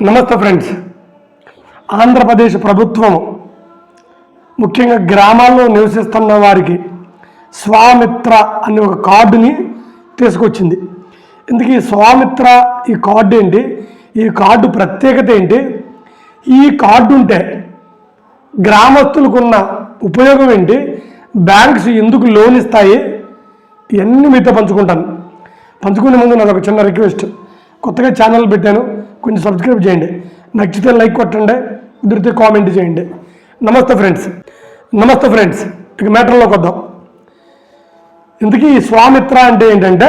నమస్తే ఫ్రెండ్స్. ఆంధ్రప్రదేశ్ ప్రభుత్వం ముఖ్యంగా గ్రామాల్లో నివసిస్తున్న వారికి స్వామిత్ర అనే ఒక కార్డుని తీసుకొచ్చింది. ఇందుకు ఈ స్వామిత్ర ఈ కార్డు ఏంటి? ఈ కార్డు ప్రత్యేకత ఏంటి? ఈ కార్డు ఉంటే గ్రామస్తులకు ఉన్న ఉపయోగం ఏంటి? బ్యాంక్స్ ఎందుకు లోన్ ఇస్తాయి? ఇవన్నీ మీతో పంచుకుంటాను. పంచుకునే ముందు నాకు ఒక చిన్న రిక్వెస్ట్. కొత్తగా ఛానల్ పెట్టాను. కొంచెం సబ్స్క్రైబ్ చేయండి. నచ్చితే లైక్ కొట్టండి. కుదిరితే కామెంట్ చేయండి. నమస్తే ఫ్రెండ్స్ నమస్తే ఫ్రెండ్స్ ఇక మ్యాటర్లోకి వద్దాం. ఇంతకీ ఈ స్వామిత్ర అంటే ఏంటంటే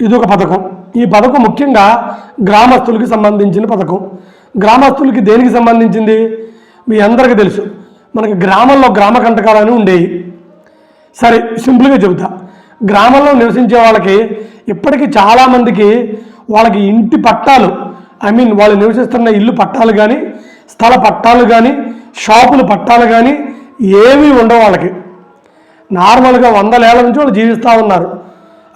ఇది ఒక పథకం. ఈ పథకం ముఖ్యంగా గ్రామస్తులకి సంబంధించిన పథకం. గ్రామస్తులకి దేనికి సంబంధించింది? మీ అందరికీ తెలుసు. మనకి గ్రామంలో గ్రామ కంటకాలని ఉండేవి. సరే సింపుల్గా చెబుతా. గ్రామంలో నివసించే వాళ్ళకి ఇప్పటికీ చాలామందికి వాళ్ళకి ఇంటి పట్టాలు ఐ మీన్ వాళ్ళు నివసిస్తున్న ఇల్లు పట్టాలు కానీ స్థల పట్టాలు కానీ షాపులు పట్టాలు కానీ ఏమీ ఉండవు వాళ్ళకి. నార్మల్గా వందలేళ్ళ ఏళ్ళ నుంచి వాళ్ళు జీవిస్తూ ఉన్నారు.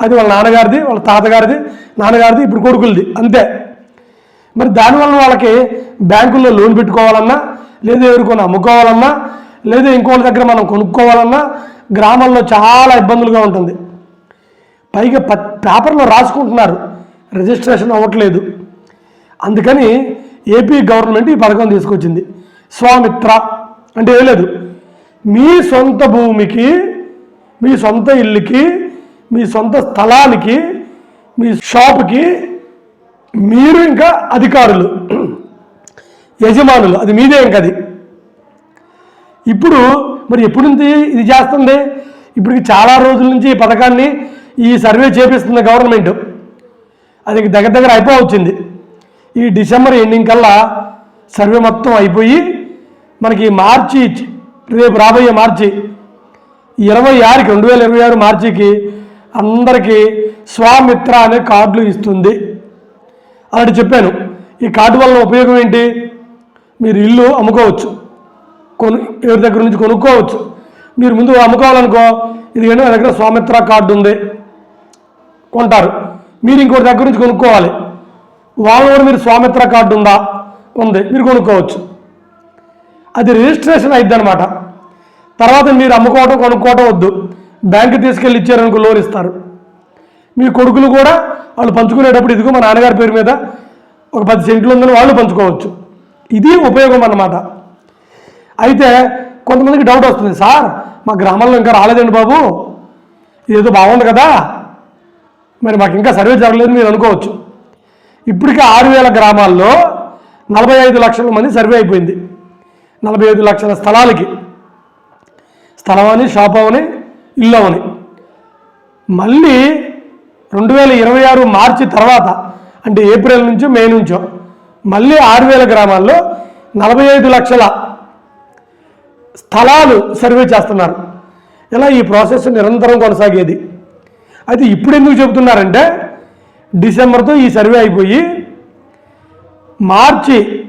అది వాళ్ళ నాన్నగారిది వాళ్ళ తాతగారిది నాన్నగారిది ఇప్పుడు కొడుకులది అంతే. మరి దానివల్ల వాళ్ళకి బ్యాంకుల్లో లోన్ పెట్టుకోవాలన్నా లేదా ఎవరికొని అమ్ముకోవాలన్నా లేదా ఇంకోళ్ళ దగ్గర మనం కొనుక్కోవాలన్నా గ్రామాల్లో చాలా ఇబ్బందులుగా ఉంటుంది. పైగా ప పేపర్లో రాసుకుంటున్నారు. రిజిస్ట్రేషన్ అవ్వట్లేదు. అందుకని ఏపీ గవర్నమెంట్ ఈ పథకం తీసుకొచ్చింది. స్వామిత్ర అంటే ఏం లేదు. మీ సొంత భూమికి మీ సొంత ఇల్లుకి మీ సొంత స్థలానికి మీ షాప్కి మీరు ఇంకా అధికారులు యజమానులు అది మీదే ఇంకా అది. ఇప్పుడు మరి ఎప్పుడు నుంచి ఇది చేస్తుంది? ఇప్పటికి చాలా రోజుల నుంచి ఈ పథకాన్ని ఈ సర్వే చేపిస్తుంది గవర్నమెంట్. అది దగ్గర దగ్గర అయిపోవచ్చింది. ఈ డిసెంబర్ ఎండింగ్ కల్లా సర్వే మొత్తం అయిపోయి మనకి మార్చి రేపు రాబోయే మార్చి ఇరవై ఆరుకి రెండు వేల ఇరవై ఆరు మార్చికి అందరికీ స్వామిత్ర అనే కార్డులు ఇస్తుంది. అలాంటి చెప్పాను. ఈ కార్డు వల్ల ఉపయోగం ఏంటి? మీరు ఇల్లు అమ్ముకోవచ్చు. కొను ఎవరి దగ్గర నుంచి కొనుక్కోవచ్చు. మీరు ముందు అమ్ముకోవాలనుకో ఇది నా దగ్గర స్వామిత్ర కార్డు ఉంది. కొంటారు. మీరు ఇంకోటి దగ్గర నుంచి కొనుక్కోవాలి. వాళ్ళ కూడా మీరు స్వామిత్ర కార్డు ఉందా? ఉంది. మీరు కొనుక్కోవచ్చు. అది రిజిస్ట్రేషన్ అయిద్ది అనమాట తర్వాత మీరు అమ్ముకోవటం కొనుక్కోవటం వద్దు. బ్యాంకు తీసుకెళ్ళి ఇచ్చారనుకో లోన్ ఇస్తారు. మీ కొడుకులు కూడా వాళ్ళు పంచుకునేటప్పుడు ఇదిగో మా నాన్నగారి పేరు మీద ఒక పది సెంట్లు ఉందని వాళ్ళు పంచుకోవచ్చు. ఇది ఉపయోగం అన్నమాట. అయితే కొంతమందికి డౌట్ వస్తుంది. సార్ మా గ్రామంలో ఇంకా రాలేదండి బాబు. ఇదేదో బాగుంది కదా. మరి మాకు ఇంకా సర్వే జరగలేదు మీరు అనుకోవచ్చు. ఇప్పటికే ఆరు వేల గ్రామాల్లో నలభై ఐదు లక్షల మంది సర్వే అయిపోయింది. నలభై ఐదు లక్షల స్థలాలకి. స్థలం అని షాప్ అవని ఇల్లు అవని మళ్ళీ రెండు వేల ఇరవై ఆరు మార్చి తర్వాత అంటే ఏప్రిల్ నుంచో మే నుంచో మళ్ళీ ఆరు వేల గ్రామాల్లో నలభై ఐదు లక్షల స్థలాలు సర్వే చేస్తున్నారు. ఇలా ఈ ప్రాసెస్ నిరంతరం కొనసాగేది? అయితే ఇప్పుడు ఎందుకు చెబుతున్నారంటే డిసెంబర్తో ఈ సర్వే అయిపోయి మార్చి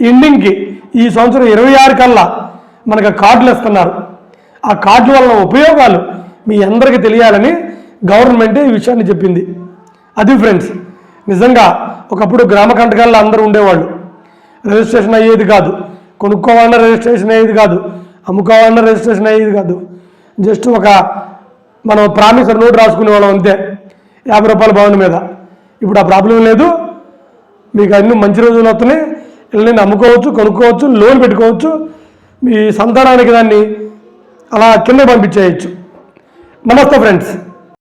ఎండింగ్కి ఈ సంవత్సరం ఇరవై ఆరు కల్లా మనకు కార్డులు ఇస్తున్నారు. ఆ కార్డుల వల్ల ఉపయోగాలు మీ అందరికీ తెలియాలని గవర్నమెంట్ ఈ విషయాన్ని చెప్పింది. అది ఫ్రెండ్స్ నిజంగా ఒకప్పుడు గ్రామ కంటకాల్లో అందరూ ఉండేవాళ్ళు. రిజిస్ట్రేషన్ అయ్యేది కాదు. కొనుక్కోవాలన్నా రిజిస్ట్రేషన్ అయ్యేది కాదు. అమ్ముకోవాలన్నా రిజిస్ట్రేషన్ అయ్యేది కాదు. జస్ట్ ఒక మనం ప్రామిసర్ నోట్ రాసుకునే వాళ్ళం అంతే. యాభై రూపాయల భవన్ మీద. ఇప్పుడు ఆ ప్రాబ్లం లేదు. మీకు అన్ని మంచి రోజులు వస్తున్నాయి. ఇళ్ళని అమ్ముకోవచ్చు కొనుక్కోవచ్చు లోన్ పెట్టుకోవచ్చు. మీ సంతానానికి దాన్ని అలా కింద పంపించేయచ్చు. నమస్తే ఫ్రెండ్స్.